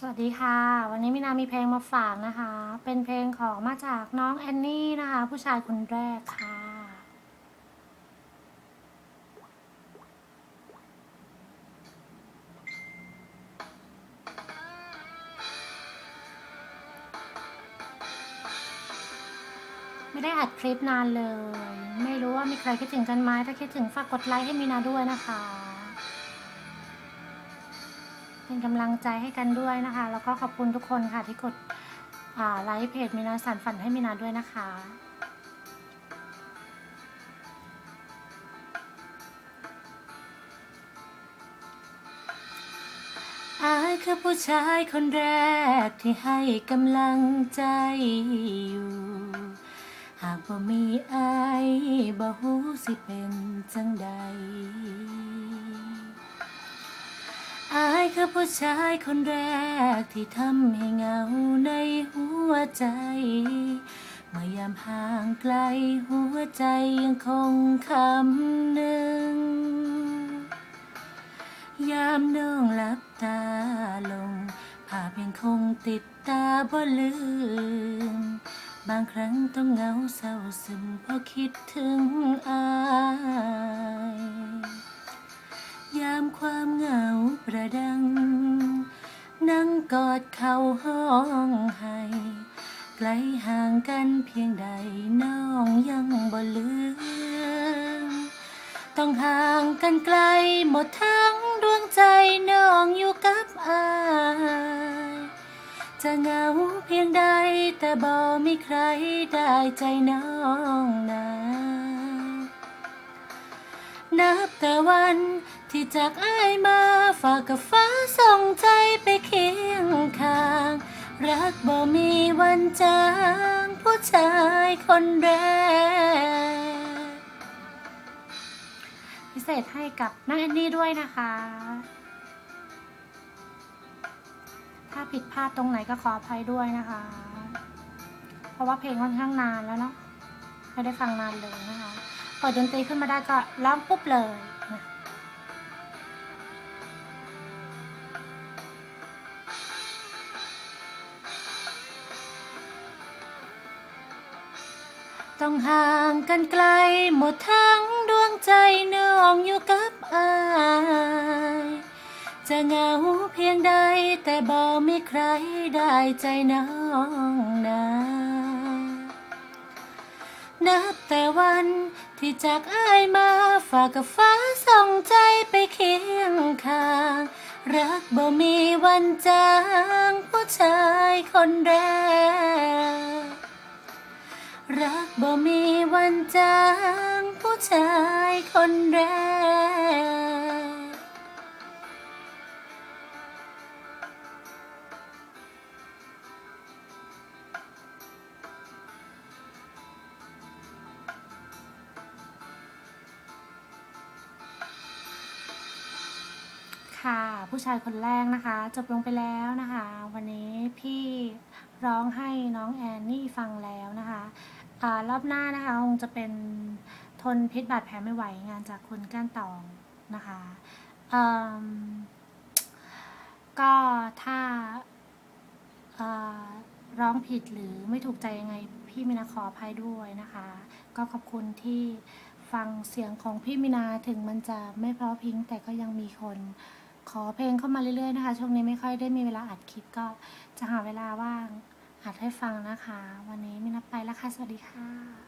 สวัสดีค่ะ วันนี้มินามีเพลงมาฝากนะคะ เป็นเพลงของมาจากน้องแอนนี่นะคะ ผู้ชายคนแรกค่ะไม่ได้อัดคลิปนานเลย ไม่รู้ว่ามีใครคิดถึงกันไหมถ้าคิดถึงฝากกดไลค์ให้มินาด้วยนะคะ เป็นกำลังใจให้กันด้วยนะคะ แล้วก็ขอบคุณทุกคนค่ะที่กดไลค์เพจมินาสารฝันให้มินาด้วยนะคะอายคือผู้ชายคนแรกที่ให้กำลังใจอยู่ หากบ่มีอายบ่ฮู้สิเป็นจังใด อายคือผู้ชายคนแรกที่ทำให้เหงาในหัวใจ เมื่อยามห่างไกลหัวใจยังคงคำหนึ่ง ยามน้องหลับตาลง ภาพยังคงติดตาบ่ลืม บางครั้งต้องเหงาเศร้าซึมเพราะคิดถึงอาย ยามความเหงา ประดัง นั่งกอดเข่าห้องไห้ไกลห่างกันเพียงใดน้องยังบ่ลืมต้องห่างกันไกลหมดทั้งดวงใจน้องอยู่กับอายจะเหงาเพียงใดแต่บ่มีใครได้ใจน้องนะนับแต่วันที่จากอ้ายมา ฝากกับฟ้าส่งใจไปเคียงข้าง รักบ่มีวันจางผู้ชายคนแรก พิเศษให้กับน้องแอนนี่ด้วยนะคะ ถ้าผิดพลาดตรงไหนก็ขออภัยด้วยนะคะ เพราะว่าเพลงค่อนข้างนานแล้วเนาะไม่ได้ฟังนานเลยนะคะเปิดดนตรีขึ้นมาได้ก็ร้องปุ๊บเลย ต้องห่างกันไกลหมดทั้งดวงใจน้องอยู่กับอาย จะเหงาเพียงใดแต่บ่มีใครได้ใจน้องนะนับแต่วันที่จากอายมาฝากกับฟ้าส่งใจไปเคียงข้าง รักบ่มีวันจางผู้ชายคนแรก รักบ่มีวันจางผู้ชายคนแรก ค่ะผู้ชายคนแรกนะคะ จบลงไปแล้วนะคะ วันนี้พี่ร้องให้น้องแอนนี่ฟังแล้วนะคะ รอบหน้านะคะคงจะเป็นทนพิษบาดแผลไม่ไหวงานจากคุณก้านตองนะคะก็ถ้าร้องผิดหรือไม่ถูกใจยังไงพี่มินาขออภัยด้วยนะคะ ก็ขอบคุณที่ฟังเสียงของพี่มินาถึงมันจะไม่เพราะพิงแต่ก็ยังมีคนขอเพลงเข้ามาเรื่อยๆนะคะ ช่วงนี้ไม่ค่อยได้มีเวลาอัดคลิปก็จะหาเวลาว่าง อัดให้ฟังนะคะ วันนี้มินับไปแล้วค่ะ สวัสดีค่ะ